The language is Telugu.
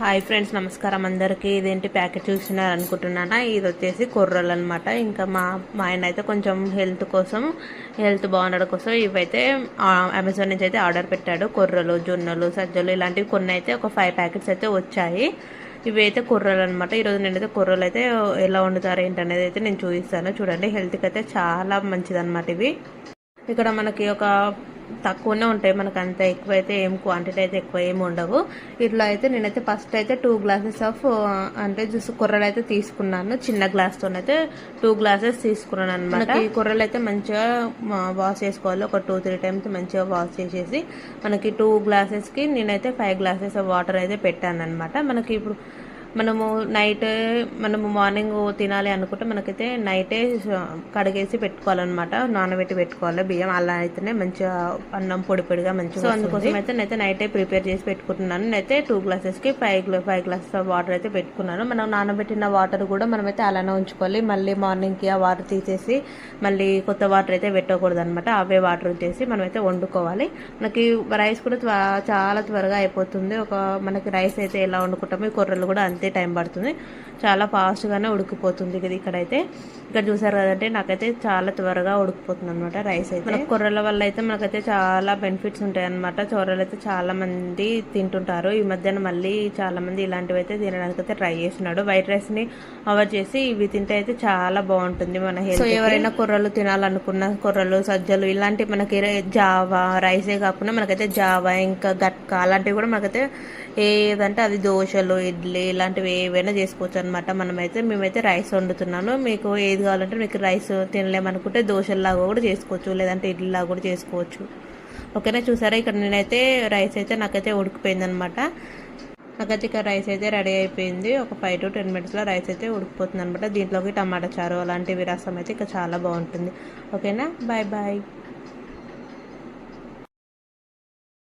హాయ్ ఫ్రెండ్స్ నమస్కారం అందరికీ. ఇదేంటి ప్యాకెట్ చూసినారు అనుకుంటున్నానా? ఇది వచ్చేసి కుర్రలు అనమాట ఇంకా మా మా ఆయన అయితే కొంచెం హెల్త్ కోసం హెల్త్ బాగుండడం కోసం ఇవైతే అమెజాన్ నుంచి అయితే ఆర్డర్ పెట్టాడు. కొర్రలు జొన్నలు సజ్జలు ఇలాంటివి కొన్ని అయితే ఒక ఫైవ్ ప్యాకెట్స్ అయితే వచ్చాయి. ఇవి అయితే కుర్రలు అనమాట ఈరోజు నేనైతే కుర్రలు అయితే ఎలా వండుతారు ఏంటనేది అయితే నేను చూపిస్తాను. చూడండి హెల్త్కి అయితే చాలా మంచిది ఇవి. ఇక్కడ మనకి ఒక తక్కువనే ఉంటాయి మనకు అంత ఎక్కువ అయితే ఏం క్వాంటిటీ అయితే ఎక్కువ ఏమి ఉండవు. ఇట్లా అయితే నేనైతే ఫస్ట్ అయితే టూ గ్లాసెస్ ఆఫ్ అంటే జ్యూస్ కుర్రలు అయితే తీసుకున్నాను. చిన్న గ్లాస్ తోనైతే టూ గ్లాసెస్ తీసుకున్నాను అనమాట ఈ కుర్రలు అయితే మంచిగా వాష్ చేసుకోవాలి. ఒక టూ త్రీ టైమ్స్ మంచిగా వాష్ చేసేసి మనకి టూ గ్లాసెస్కి నేనైతే ఫైవ్ గ్లాసెస్ వాటర్ అయితే పెట్టాను అనమాట మనకి ఇప్పుడు మనము నైట్ మనము మార్నింగ్ తినాలి అనుకుంటే మనకైతే నైటే కడిగేసి పెట్టుకోవాలన్నమాట. నానబెట్టి పెట్టుకోవాలి బియ్యం. అలా అయితేనే మంచిగా అన్నం పొడి పొడిగా మంచిగా సో అందుకోసం అయితే నేనైతే నైటే ప్రిపేర్ చేసి పెట్టుకుంటున్నాను. నేనైతే టూ గ్లాసెస్కి ఫైవ్ ఫైవ్ గ్లాసెస్ వాటర్ అయితే పెట్టుకున్నాను. మనం నానబెట్టిన వాటర్ కూడా మనమైతే అలానే ఉంచుకోవాలి. మళ్ళీ మార్నింగ్కి ఆ వాటర్ తీసేసి మళ్ళీ కొత్త వాటర్ అయితే పెట్టకూడదు అనమాట అవే వాటర్ వచ్చేసి మనమైతే వండుకోవాలి. మనకి రైస్ కూడా త్వ- చాలా త్వరగా అయిపోతుంది. ఒక మనకి రైస్ అయితే ఎలా వండుకుంటామో ఈ కొర్రలు కూడా అంతే టైం పడుతుంది. చాలా ఫాస్ట్గానే ఉడికిపోతుంది ఇది ఇక్కడైతే. ఇక్కడ చూసారు కదంటే నాకైతే చాలా త్వరగా ఉడికిపోతుంది అనమాట రైస్ అయితే. మన కొర్రల వల్ల అయితే మనకైతే చాలా బెనిఫిట్స్ ఉంటాయి అనమాట చొర్రలు అయితే చాలా మంది తింటుంటారు. ఈ మధ్యన మళ్ళీ చాలా మంది ఇలాంటివి అయితే తినడానికి అయితే ట్రై చేస్తున్నాడు వైట్ రైస్ని అవాయిడ్ చేసి ఇవి తింటే అయితే చాలా బాగుంటుంది మన హెల్త్ సో ఎవరైనా కొర్రలు తినాలనుకున్న కొర్రలు సజ్జలు ఇలాంటి మనకి జావా రైసే కాకుండా మనకైతే జావా ఇంకా గట్కా అలాంటివి కూడా మనకైతే ఏదంటే అది దోశలు ఇడ్లీ ఇలాంటివి ఏవైనా చేసుకోవచ్చు అనమాట మనమైతే. మేమైతే రైస్ వండుతున్నాను. మీకు ఏది కావాలంటే మీకు రైస్ తినలేమనుకుంటే దోశల్లాగా కూడా చేసుకోవచ్చు లేదంటే ఇడ్లీలాగా కూడా చేసుకోవచ్చు. ఓకేనా? చూసారా? ఇక్కడ నేనైతే రైస్ అయితే నాకైతే ఉడికిపోయింది అనమాట నాకైతే ఇక్కడ రైస్ అయితే రెడీ అయిపోయింది. ఒక ఫైవ్ టు టెన్ మినిట్స్లో రైస్ అయితే ఉడికిపోతుంది అనమాట దీంట్లోకి టమాటా చారు అలాంటివి రసం అయితే ఇక చాలా బాగుంటుంది. ఓకేనా? Bye bye.